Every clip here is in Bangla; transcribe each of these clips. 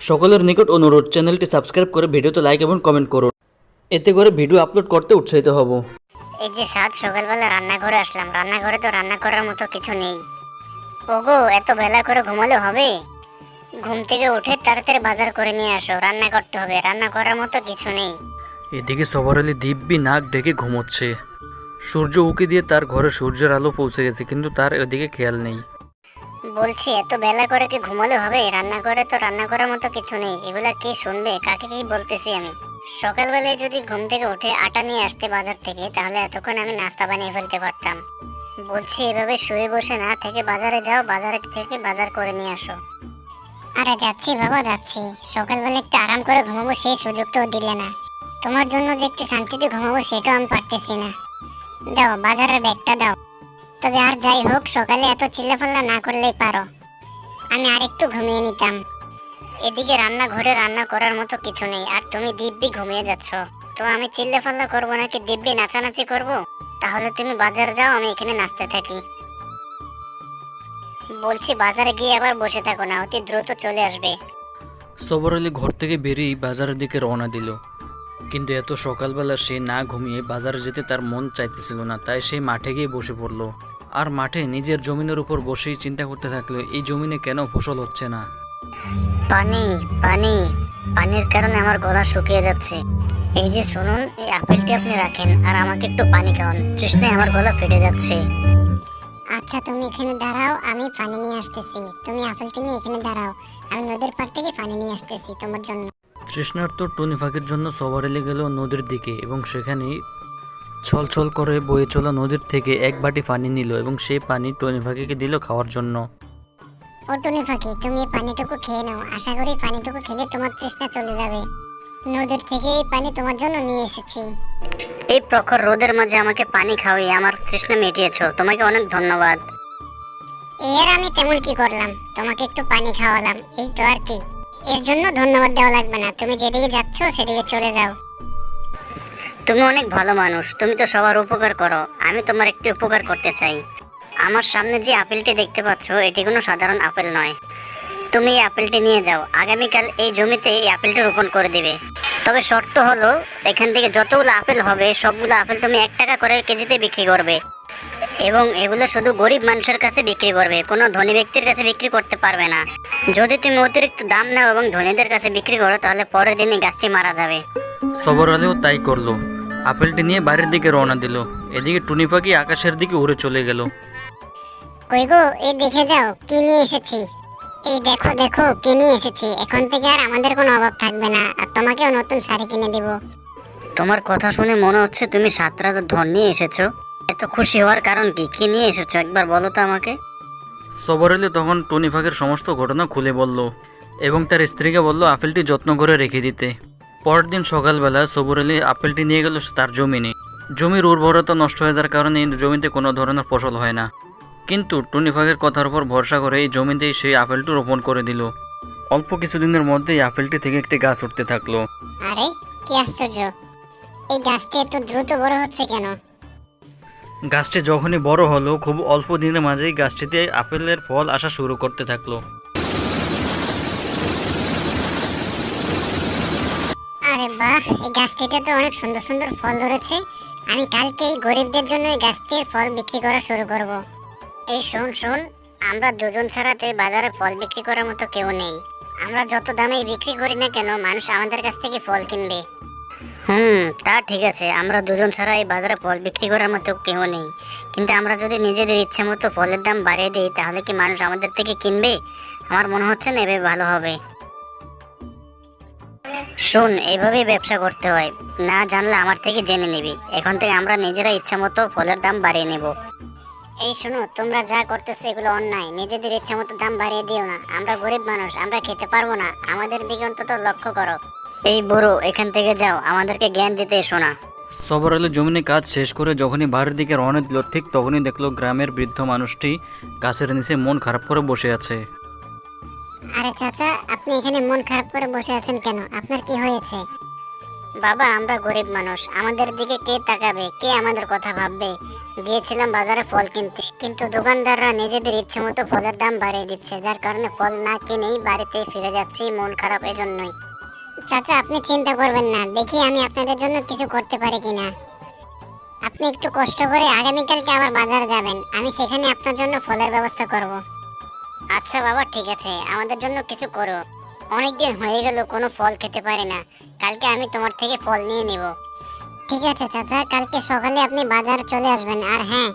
সকলের নিকট অনুরোধ চ্যানেলটি সাবস্ক্রাইব করে ভিডিওতে লাইক এবং কমেন্ট করুন। এতে করে ভিডিও আপলোড করতে উৎসাহিত হব। এই যে সাত সকালবেলা রান্নাঘরে আসলাম। রান্নাঘরে তো রান্না করার মতো কিছু নেই। ওগো এত বেলা করে ঘুমালে হবে? ঘুম থেকে উঠে তাড়াতাড়ি বাজার করে নিয়ে আসো। রান্না করতে হবে। রান্না করার মতো কিছু নেই। এদিকে সবার আলী দিব্যি নাক ডেকে ঘুমোচ্ছে। সূর্য উকি দিয়ে তার ঘরে সূর্যের আলো পৌঁছে গেছে কিন্তু তার ওদিকে খেয়াল নেই। বলছি, এত বেলা করে কি ঘুমালে হবে? রান্না করে তো রান্না করার মতো কিছু নেই। এগুলা কে শুনবে? কাকে কি বলতেছি আমি? সকালবেলায় যদি ঘুম থেকে উঠে আটা নিয়ে আসতে বাজার থেকে, তাহলে এতক্ষণ আমি নাস্তা বানিয়ে ফেলতে পারতাম। বলছি, এভাবে শুয়ে বসে না থেকে বাজারে যাও, বাজারে থেকে বাজার করে নিয়ে আসো। আরে যাচ্ছি বাবা, যাচ্ছি। সকালবেলা একটু আরাম করে ঘুমাবো, সেই সুযোগটাও দিলে না। তোমার জন্য যে একটু শান্তিতে ঘুমাবো, সেটাও আমি পারতেছি না। দাও, বাজারের ব্যাগটা দাও। তবে আর যাই হোক, সকালে এত চিল্লাফাল্লা না করলেই পারো। আমি আর একটু ঘুমিয়ে নিতাম। এদিকে রান্নাঘরে রান্না করার মতো কিছু নেই, আর তুমি দিব্যি ঘুমিয়ে যাচ্ছ। তো আমি চিল্লাফাল্লা করব নাকি দিব্যি নাচানাচি করব? তাহলে তুমি বাজার যাও, আমি এখানে নাচতে থাকি। বলছি, বাজারে গিয়ে আবার বসে থাকো না, অতি দ্রুত চলে আসবে। সবর আলী ঘর থেকে বেরিয়েই বাজারের দিকে রওনা দিল। কিন্তু এত সকালবেলা সে না ঘুমিয়ে বাজারে যেতে তার মন চাইতেছিল না তাই সে মাঠে গিয়ে বসে পড়ল। আর মাঠে নিজের জমিনের উপর বসেই চিন্তা করতে থাকল এই জমিনে কেন ফসল হচ্ছে না? পানি পানি পানির কারণে আমার গলা শুকিয়ে যাচ্ছে। এই যে শুনুন এই আপেলটি আপনি রাখেন আর আমাকে একটু পানি খাওয়ান তৃষ্ণায় আমার গলা ফেটে যাচ্ছে। আচ্ছা তুমি এখানে দাঁড়াও আমি পানি নিয়ে আসতেছি। তুমি আপেলটি নিয়ে এখানে দাঁড়াও আমি নদীর পাড় থেকে পানি নিয়ে আসতেছি তোমার জন্য। তৃষ্ণার্ত টুনি ফাঁকির জন্য সবার এলে গেল নদীর দিকে এবং সেখানে ছল ছল করে বয়ে চলা নদীর থেকে এক বাটি পানি নিল এবং সেই পানি টনি ফাঁকিকে দিল খাওয়ার জন্য। ও টুনি ফাঁকি তুমি এই পানিটুকু খেয়ে নাও। আশা করি পানিটুকু খেলে তোমার তৃষ্ণা চলে যাবে। নদীর থেকে এই পানি তোমার জন্য নিয়ে এসেছি। এই প্রখর রোদের মাঝে আমাকে পানি খাওয়িয়ে আমার তৃষ্ণা মিটিয়েছো। তোমাকে অনেক ধন্যবাদ। এর আমি তেমন কি করলাম? তোমাকে একটু পানি খাওয়ালাম। এই তো আর কি। এর জন্য ধন্যবাদ দেওয়া লাগবে না। তুমি যেদিকে যাচ্ছ, সেদিকে চলে যাও। তুমি অনেক ভালো মানুষ। তুমি তো সবার উপকার করো। আমি তোমার একটি উপকার করতে চাই। আমার সামনে যে আপেলটি দেখতে পাচ্ছ, এটি কোনো সাধারণ আপেল নয়। তুমি এই আপেলটি নিয়ে যাও। আগামীকাল এই জমিতে এই আপেলটি রোপণ করে দিবে। তবে শর্ত হলো, এখান থেকে যতগুলো আপেল হবে, সবগুলো আপেল তুমি এক টাকা করে কেজিতে বিক্রি করবে। এবং এগুলো শুধু গরিব মানুষের কাছে বিক্রি করবে কোনো ধনী ব্যক্তির কাছে বিক্রি করতে পারবে না। যদি তুমি অতিরিক্ত দাম নাও এবং ধনীদের কাছে বিক্রি করো তাহলে পরের দিনই গাছটি মারা যাবে। সবর আলীও তাই করল। আপেলটি নিয়ে বাড়ির দিকে রওনা দিল। এদিকে টুনি পাখি আকাশের দিকে উড়ে চলে গেল। কই গো এই দেখে যাও কি নিয়ে এসেছি? এই দেখো দেখো কি নিয়ে এসেছি। এখন থেকে আর আমাদের কোনো অভাব থাকবে না আর তোমাকেও নতুন শাড়ি কিনে দেব। তোমার কথা শুনে মনে হচ্ছে তুমি সাত রাজার ধন নিয়ে এসেছ। এত খুশি হওয়ার কারণ কি? কি নিয়ে এসেছ একবার বলো তো আমাকে। সবর আলী তখন টুনি পাখির সমস্ত ঘটনা খুলে বলল এবং তার স্ত্রীকে বলল আপেলটি যত্ন করে রেখে দিতে। পরের দিন সকালবেলা সবর আলী আপেলটি নিয়ে গেল তার জমিনে। জমির উর্বরতা নষ্ট হয়ে যাওয়ার কারণে জমিতে কোনো ধরনের ফসল হয় না। কিন্তু টুনি পাখির কথার উপর ভরসা করে এই জমিতেই সেই আপেলটি রোপণ করে দিল। অল্প কিছুদিনের মধ্যেই আপেলটি থেকে একটি গাছ উঠতে থাকল। আরে কি আশ্চর্য। এই গাছটি এত দ্রুত বড় হচ্ছে কেন? গাছটি যখনই বড় হলো, খুব অল্প দিনের মাঝেই গাছটিতে আপেলের ফল আসা শুরু করতে থাকল। আরে বাহ, এই গাছটিতে তো অনেক সুন্দর সুন্দর ফল ধরেছে। আমি কালকে এই গরিবদের জন্য এই গাছটির ফল বিক্রি করা শুরু করব। এই শোন শোন, আমরা দুজন ছাড়াতে বাজারে ফল বিক্রি করার মতো কেউ নেই। আমরা যত দামে বিক্রি করি না কেন, মানুষ আমাদের কাছ থেকে ফল কিনবে। হুম। তা ঠিক আছে, আমরা দুজন ছাড়া এই বাজারে ফল বিক্রি করার মতো কেউ নেই। কিন্তু আমরা যদি নিজেদের ইচ্ছে মতো ফলের দাম বাড়িয়ে দিই, তাহলে কি মানুষ আমাদের থেকে কিনবে? আমার মনে হচ্ছে না এভাবে ভালো হবে। শোন এইভাবেই ব্যবসা করতে হয়। না জানলে আমার থেকে জেনে নিবি। এখন থেকে আমরা নিজেরা ইচ্ছা মতো ফলের দাম বাড়িয়ে নেব। এই শোনো, তোমরা যা করতেছো এগুলো অন্যায়। নিজেদের ইচ্ছা মতো দাম বাড়িয়ে দিও না। আমরা গরিব মানুষ, আমরা খেতে পারব না। আমাদের দিকে অন্তত লক্ষ্য করো। এই বুড়ো এখান থেকে যাও আমাদেরকে জ্ঞান দিতে এসো না। সবর আলী জমিনে কাজ শেষ করে যখনই বাড়ির দিকে রওনা দিল ঠিক তখনই দেখল গ্রামের বৃদ্ধ মানুষটি গাছের নিচে মন খারাপ করে বসে আছে। আরে চাচা আপনি এখানে মন খারাপ করে বসে আছেন কেন? আপনার কি হয়েছে? বাবা আমরা গরিব মানুষ। আমাদের দিকে কে তাকাবে? কে আমাদের কথা ভাববে? গিয়েছিলাম বাজারে ফল কিনতে কিন্তু দোকানদাররা নিজেদের ইচ্ছে মতো ফলের দাম বাড়িয়ে দিচ্ছে যার কারণে ফল না কিনেই বাড়িতে ফিরে যাচ্ছি মন খারাপ এজন্যই। চাচা আপনি চিন্তা করবেন না। দেখি আমি আপনাদের জন্য কিছু করতে পারি কিনা। আপনি একটু কষ্ট করে আগামীকালকে আবার বাজার যাবেন। আমি সেখানে আপনার জন্য ফলের ব্যবস্থা করব। আচ্ছা বাবা ঠিক আছে। আমাদের জন্য কিছু করো। অনেকদিন হয়ে গেল কোনো ফল খেতে পারি না। কালকে আমি তোমার থেকে ফল নিয়ে নিব। ঠিক আছে চাচা কালকে সকালে আপনি বাজার চলে আসবেন। আর হ্যাঁ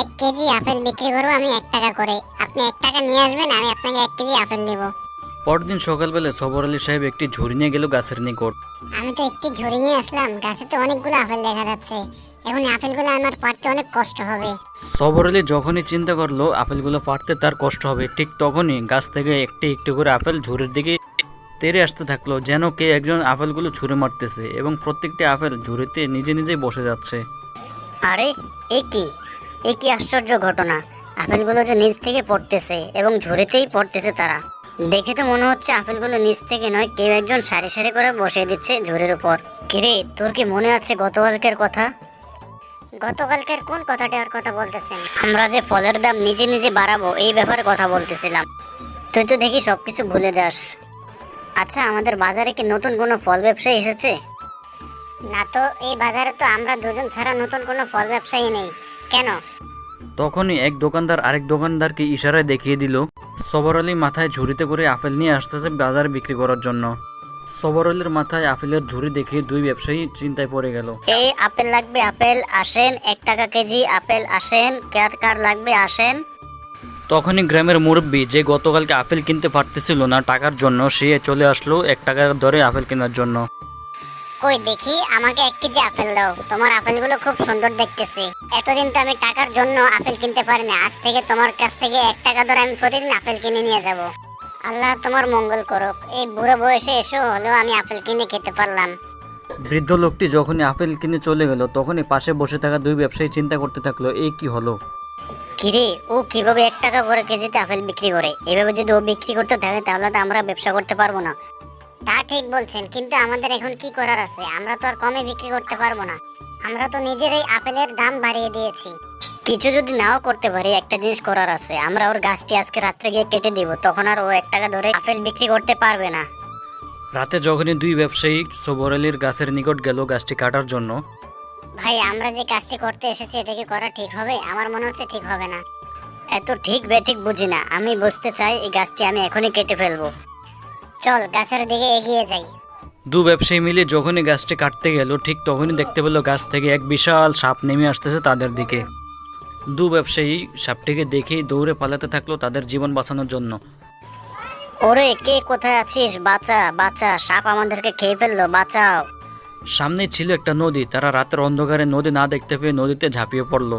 এক কেজি আপেল বিক্রি করব আমি এক টাকা করে। আপনি এক টাকা নিয়ে আসবেন আমি আপনাকে এক কেজি আপেল দিব। পরদিন সকালবেলা সবর আলী সাহেব একটি ঝুড়ি নিয়ে গেল গাছের নিকট। আমি তো একটি ঝুড়ি নিয়ে আসলাম গাছে তো অনেকগুলো আপেল দেখা যাচ্ছে। এখন আপেলগুলো আমার পাড়তে অনেক কষ্ট হবে। সবর আলী যখনই চিন্তা করল আপেলগুলো পাড়তে তার কষ্ট হবে ঠিক তখনই গাছ থেকে একটি একটি করে আপেল ঝুড়ির দিকে তেরে আসতে থাকল যেন কে একজন আপেলগুলো ছুঁড়ে মারতেছে এবং প্রত্যেকটি আপেল ঝুড়িতে নিজে নিজেই বসে যাচ্ছে। আরে এ কি? এ কি আশ্চর্য ঘটনা। আপেলগুলো যে নিজ থেকে পড়তেছে এবং ঝুড়িতেই পড়তেছে তারা। দেখে তো মনে হচ্ছে আপেলগুলো নিচ থেকে নয় কেউ একজন সারি সারি করে বসিয়ে দিচ্ছে ঝুড়ির উপর। কিরে তোর কি মনে আছে গতকালকের কথা? গতকালকের কোন কথাটার কথা বলতেছেন? আমরা যে ফলের দাম নিজে নিজে বাড়াবো এই ব্যাপারে কথা বলতেছিলাম। তুই তো দেখি সবকিছু ভুলে যাস। আচ্ছা আমাদের বাজারে কি নতুন কোনো ফল ব্যবসায়ী এসেছে? না তো এই বাজারে তো আমরা দুজন ছাড়া নতুন কোনো ফল ব্যবসায়ী নেই। কেন? তখনই এক দোকানদার আরেক দোকানদারকে ইশারায় দেখিয়ে দিল সবর আলী মাথায় ঝুড়িতে করে আপেল নিয়ে আসতেছে বাজারে বিক্রি করার জন্য। সবর আলীর মাথায় আপেলের ঝুড়ি দেখে দুই ব্যবসায়ী চিন্তায় পড়ে গেল। এই আপেল লাগবে আপেল আসেন এক টাকা কেজি আপেল আসেন কার কার লাগবে আসেন। তখনই গ্রামের মুরব্বী যে গতকালকে আপেল কিনতে পারতেছিল না টাকার জন্য সে চলে আসলো এক টাকার দরে আপেল কেনার জন্য। কই দেখি আমাকে এক কেজি আপেল দাও। তোমার আপেলগুলো খুব সুন্দর দেখতেছি। এতদিন তো আমি টাকার জন্য আপেল কিনতে পারি না। আজ থেকে তোমার কাছ থেকে এক টাকা ধরে আমি প্রতিদিন আপেল কিনে নিয়ে যাব। আল্লাহ তোমার মঙ্গল করুক। এই বুড়ো বয়সে এসেও হলেও আমি আপেল কিনে খেতে পারলাম। বৃদ্ধ লোকটি যখনই আপেল কিনে চলে গেল তখনই পাশে বসে থাকা দুই ব্যবসায়ী চিন্তা করতে থাকল এই কি হলো? কিরে ও কীভাবে এক টাকা করে কেজিতে আপেল বিক্রি করে? এভাবে যদি ও বিক্রি করতে থাকে তাহলে তো আমরা ব্যবসা করতে পারব না। তা ঠিক বলছেন কিন্তু আমাদের এখন কি করার আছে? আমরা তো আর কমে বিক্রি করতে পারব না। আমরা তো নিজেরাই আপেলের দাম বাড়িয়ে দিয়েছি। কিছু যদি নাও করতে পারি একটা জিনিস করার আছে। আমরা ওর গাছটি আজকে রাত্রে গিয়ে কেটে দিব তখন আর ও এক টাকা ধরে আপেল বিক্রি করতে পারবে না। রাতে যখনই দুই ব্যবসায়ী সবর আলীর গাছের নিকট গেল গাছটি কাটার জন্য। ভাই আমরা যে কাজটি করতে এসেছি এটা কি করা ঠিক হবে? আমার মনে হচ্ছে ঠিক হবে না। এত ঠিক বেঠিক বুঝি না। আমি বুঝতে চাই এই গাছটি আমি এখনই কেটে ফেলব। চল গাছের দিকে এগিয়ে যাই। দু ব্যবসায়ী মিলে যখনই গাছটি কাটতে গেল ঠিক তখনই দেখতে পেল গাছ থেকে এক বিশাল সাপ নেমে আসতেছে তাদের দিকে। দু ব্যবসায়ী সাপটিকে দেখেই দৌড়ে পালাতে থাকল তাদের জীবন বাঁচানোর জন্য। ওরে কে কোথায় আছিস? বাঁচা বাঁচা সাপ আমাদেরকে খেয়ে ফেলল বাঁচাও। সামনে ছিল একটা নদী তারা রাতের অন্ধকারে নদী না দেখতে পেয়ে নদীতে ঝাঁপিয়ে পড়ল।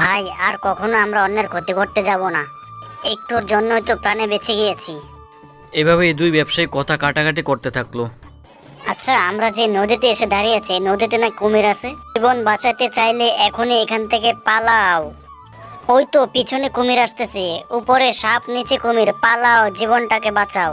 ভাই আর কখনো আমরা অন্যের ক্ষতি করতে যাব না। একটুর জন্যই তো প্রাণে বেঁচে গিয়েছি। এভাবে এই দুই ব্যবসায়ী কথা কাটাকাটি করতে থাকল। আচ্ছা আমরা যে নদীতে এসে দাঁড়িয়ে আছি নদীতে না কুমির আছে? জীবন বাঁচাতে চাইলে এখনই এখান থেকে পালাও। ওই তো পিছনে কুমির আসতেছে, উপরে সাপ, নিচে কুমির, পালাও, জীবনটাকে বাঁচাও।